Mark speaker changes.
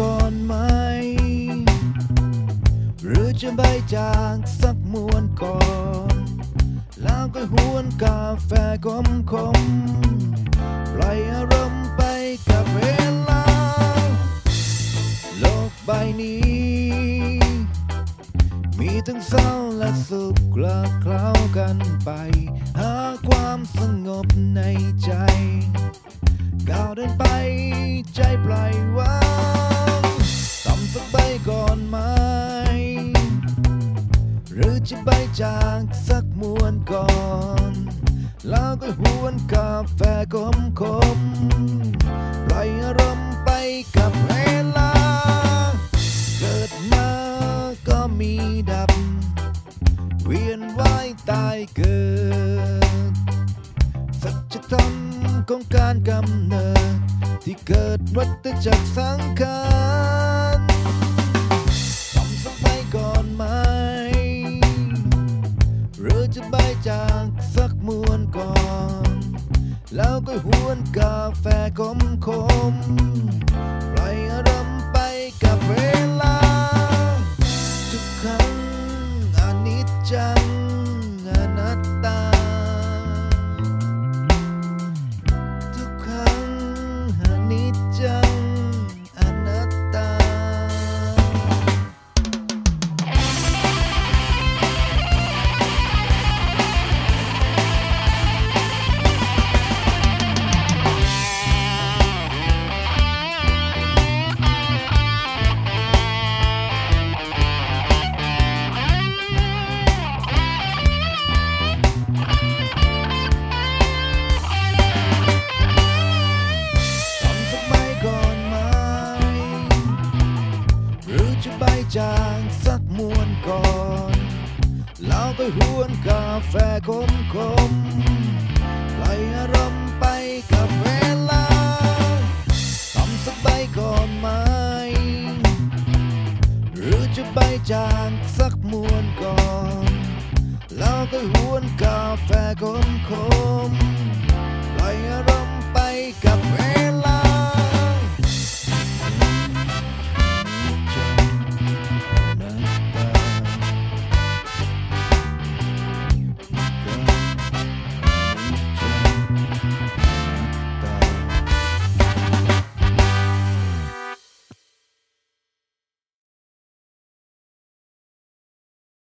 Speaker 1: ก่อนไหม หรือจะใบจากสักมวนก่อน แล้วก็หวนกาแฟคมคมปล่อยอารมณ์ไปกับเวลา โลกใบนี้ มีทั้งเศร้าและสุขกละเคล้ากันไป หาความสงบในใจก้าวเดินไปใจ จะใบจากสักมวนก่อน แล้วก็หวนกาแฟคมคมปล่อยอารมณ์ไปกับเวลา เกิดมาก็มีดับ เวียนว่ายตายเกิด สัจธรรมของการกำเนิด ที่เกิดวัฏจักรสังขาร จะใบจากสักมวนก่อน แล้วก็หวนกาแฟคมคม จะใบจางสักมวนก่อนแล้วก็หวนกาแฟคมคมปล่อยอารมณ์ไปกับเวลาทำสักใบก่อนไหม หรือจะใบจางสักมวนก่อนแล้วก็หวนกาแฟคมคมปล่อยอารมณ์ไปกับเว